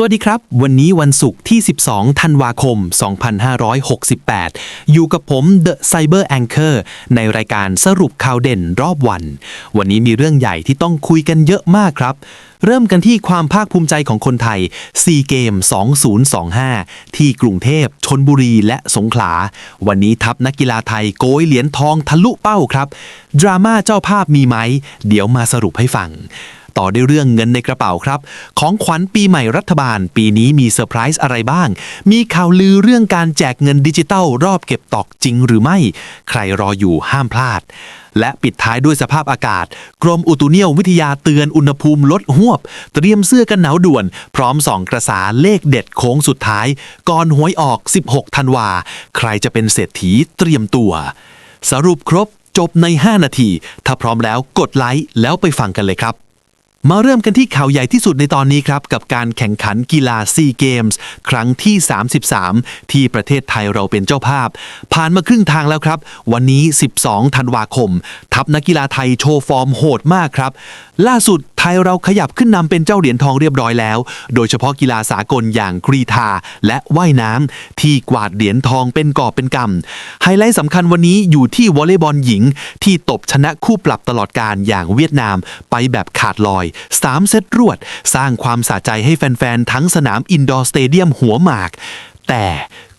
สวัสดีครับ วันนี้วันศุกร์ที่ 12 ธันวาคม 2568 อยู่กับผม The Cyber Anchor ในรายการสรุปข่าวเด่นรอบวัน วันนี้มีเรื่องใหญ่ที่ต้องคุยกันเยอะมากครับ เริ่มกันที่ความภาคภูมิใจของคนไทย 4 เกม 2025 ที่กรุงเทพ ชนบุรี และสงขลา วันนี้ทัพนักกีฬาไทยโกยเหรียญทองทะลุเป้าครับ ดราม่าเจ้าภาพมีไหม เดี๋ยวมาสรุปให้ฟัง ต่อด้วยเรื่องเงินในกระเป๋าครับ ของขวัญปีใหม่รัฐบาล ปีนี้มีเซอร์ไพรส์อะไรบ้าง มีข่าวลือเรื่องการแจกเงินดิจิตัล รอบเก็บตอกจริงหรือไม่ ใครรออยู่ห้ามพลาด และปิดท้ายด้วยสภาพอากาศ กรมอุตุนิยมวิทยาเตือนอุณหภูมิลดหวบ เตรียมเสื้อกันหนาวด่วน พร้อมส่องกระสาเลขเด็ดโค้งสุดท้าย ก่อนหวยออก 16 ธันวา ใครจะเป็นเศรษฐีเตรียมตัว สรุปครบจบใน 5 นาที ถ้าพร้อมแล้วกดไลค์แล้วไปฟังกันเลยครับ มาเริ่มกันที่ข่าวใหญ่ที่สุดในตอนนี้ครับ กับการแข่งขันกีฬาซีเกมส์ครั้งที่ 33 ที่ประเทศไทยเราเป็นเจ้าภาพ ผ่านมาครึ่งทางแล้วครับ วันนี้ 12 ธันวาคม ทัพนักกีฬาไทยโชว์ฟอร์มโหดมากครับ ล่าสุดไทยเราขยับขึ้นนำเป็นเจ้าเหรียญทองเรียบร้อยแล้ว โดยเฉพาะกีฬาสากลอย่างกรีธาและว่ายน้ำที่กวาดเหรียญทองเป็นกอบเป็นกำไฮไลท์สำคัญวันนี้อยู่ที่วอลเลย์บอลหญิง ที่ตบชนะคู่ปรับตลอดการอย่างเวียดนาม ไปแบบขาดลอย 3 เซตรวด สร้างความสะใจให้แฟน ๆ ทั้งสนามอินดอร์สเตเดียมหัวหมาก แต่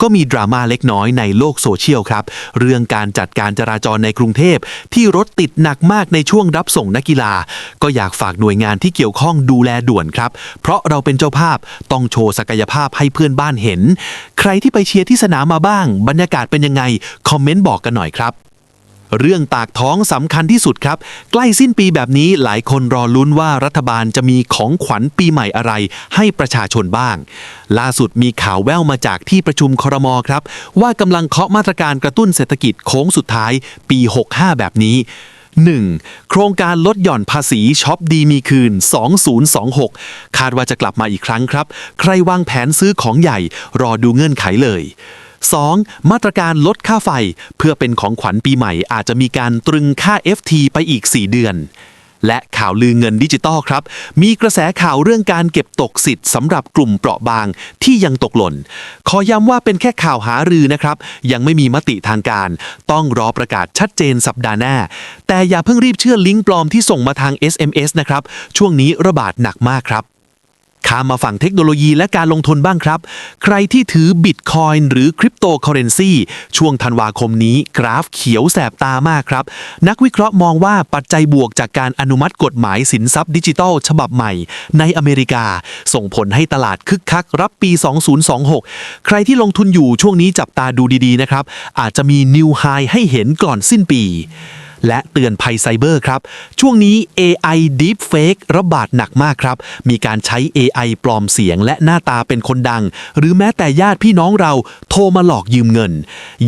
ก็มีดราม่าเล็กน้อยในโลกโซเชียลครับ เรื่องการจัดการจราจรในกรุงเทพ ที่รถติดหนักมากในช่วงรับส่งนักกีฬา ก็อยากฝากหน่วยงานที่เกี่ยวข้องดูแลด่วนครับ เพราะเราเป็นเจ้าภาพต้องโชว์ศักยภาพให้เพื่อนบ้านเห็น ใครที่ไปเชียร์ที่สนามมาบ้าง บรรยากาศเป็นยังไง คอมเมนต์บอกกันหน่อยครับ เรื่องปากท้องสำคัญที่สุดครับ ใกล้สิ้นปีแบบนี้หลายคนรอลุ้นว่ารัฐบาลจะมีของขวัญปีใหม่อะไร ให้ประชาชนบ้าง ล่าสุดมีข่าวแว่วมาจากที่ประชุมครมครับ ว่ากำลังเคาะมาตรการกระตุ้นเศรษฐกิจโค้งสุดท้ายปี 65 แบบนี้ 1. โครงการลดหย่อนภาษีช็อปดีมีคืน 2026 คาดว่าจะกลับมาอีกครั้งครับ ใครวางแผนซื้อของใหญ่รอดูเงื่อนไขเลย 2. มาตรการลดค่าไฟ เพื่อเป็นของขวัญปีใหม่อาจจะมีการตรึงค่า FT ไปอีก 4 เดือน และข่าวลือเงินดิจิตอลครับ มีกระแสข่าวเรื่องการเก็บตกสิทธิ์สำหรับกลุ่มเปราะบางที่ยังตกหล่น ขอย้ำว่าเป็นแค่ข่าวหารือนะครับ ยังไม่มีมติทางการ ต้องรอประกาศชัดเจนสัปดาห์หน้า แต่อย่าเพิ่งรีบเชื่อลิงก์ปลอมที่ส่งมาทาง SMS นะครับ ช่วงนี้ระบาดหนักมากครับ ข้ามมาฝั่งเทคโนโลยีและการลงทุนบ้างครับ ใครที่ถือบิตคอยน์หรือคริปโตเคอเรนซีช่วงธันวาคมนี้ กราฟเขียวแสบตามากครับ นักวิเคราะห์มองว่าปัจจัยบวกจากการอนุมัติกฎหมายสินทรัพย์ดิจิทัล ฉบับใหม่ ในอเมริกา ส่งผลให้ตลาดคึกคักรับปี 2026 ใครที่ลงทุนอยู่ช่วงนี้จับตาดูดีๆนะครับอาจจะมีนิวไฮให้เห็นก่อนสิ้นปี และเตือนภัยไซเบอร์ครับ ช่วงนี้ AI Deepfake ระบาดหนักมากครับ มีการใช้ AI ปลอมเสียงและหน้าตาเป็นคนดัง หรือแม้แต่ญาติพี่น้องเราโทรมาหลอกยืมเงิน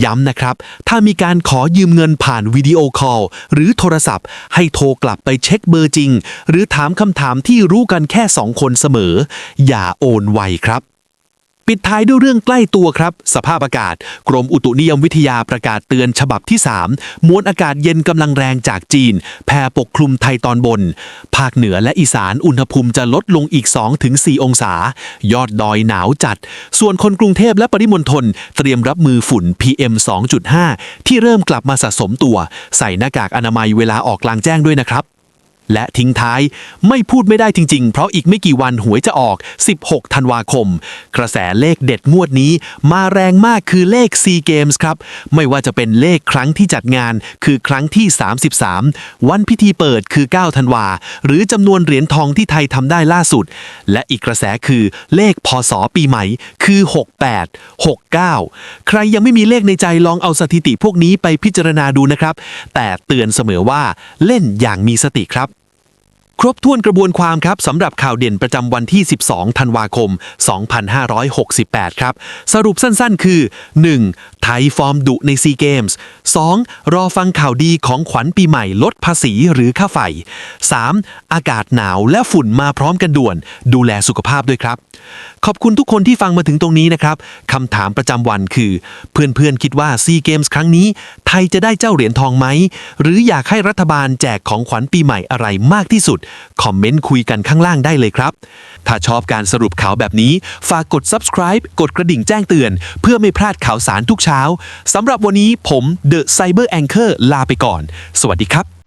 ย้ำนะครับ ถ้ามีการขอยืมเงินผ่านวิดีโอคอลหรือโทรศัพท์ ให้โทรกลับไปเช็คเบอร์จริง หรือถามคำถามที่รู้กันแค่สองคนเสมอ อย่าโอนไวครับ ปิดท้ายด้วยเรื่องใกล้ตัวครับ สภาพอากาศ กรมอุตุนิยมวิทยาประกาศเตือนฉบับที่ 3 มวลอากาศเย็นกำลังแรงจากจีน แผ่ปกคลุมไทยตอนบน ภาคเหนือและอีสานอุณหภูมิจะลดลงอีก 2-4 องศา ยอดดอยหนาวจัด ส่วนคนกรุงเทพและปริมณฑลเตรียมรับมือฝุ่น PM 2.5 ที่เริ่มกลับมาสะสมตัว ใส่หน้ากากอนามัยเวลาออกกลางแจ้งด้วยนะครับ และทิ้งท้ายไม่พูดไม่ได้จริง ๆ เพราะอีกไม่กี่วันหวยจะออก 16 ธันวาคม กระแสเลขเด็ดงวดนี้มาแรงมากคือเลข C Games ครับ ไม่ว่าจะเป็นเลขครั้งที่จัดงานคือครั้งที่ 33 วันพิธีเปิดคือ 9 ธันวา หรือจำนวนเหรียญทองที่ไทยทำได้ล่าสุด และอีกกระแสคือเลขพศปีใหม่คือ 68 69 ใครยังไม่มีเลขในใจลองเอาสถิติพวกนี้ไปพิจารณาดูนะครับ แต่เตือนเสมอว่าเล่นอย่างมีสติครับ ครบถ้วนกระบวนความครับสำหรับข่าวเด่นประจำวันที่ 12 ธันวาคม 2568 ครับ สรุปสั้นๆ คือ 1. ไทยฟอร์มดุในซีเกมส์ 2. รอฟังข่าวดีของขวัญปีใหม่ลดภาษีหรือค่าไฟ 3. อากาศหนาวและฝุ่นมาพร้อมกันด่วน ดูแลสุขภาพด้วยครับ ขอบคุณทุกคนที่ฟังมาถึงตรงนี้นะครับคำถามประจำวันคือ เพื่อนๆคิดว่าซีเกมส์ครั้งนี้ ไทยจะได้เจ้าเหรียญทองไหมหรืออยากให้รัฐบาลแจกของขวัญปีใหม่อะไรมากที่สุดคอมเมนต์คุยกันข้างล่างได้เลยครับ ถ้าชอบการสรุปข่าวแบบนี้ ฝากกด subscribe กดกระดิ่งแจ้งเตือน เพื่อไม่พลาดข่าวสารทุกเช้าสำหรับวันนี้ผม The Cyber Anchor ลาไปก่อน สวัสดีครับ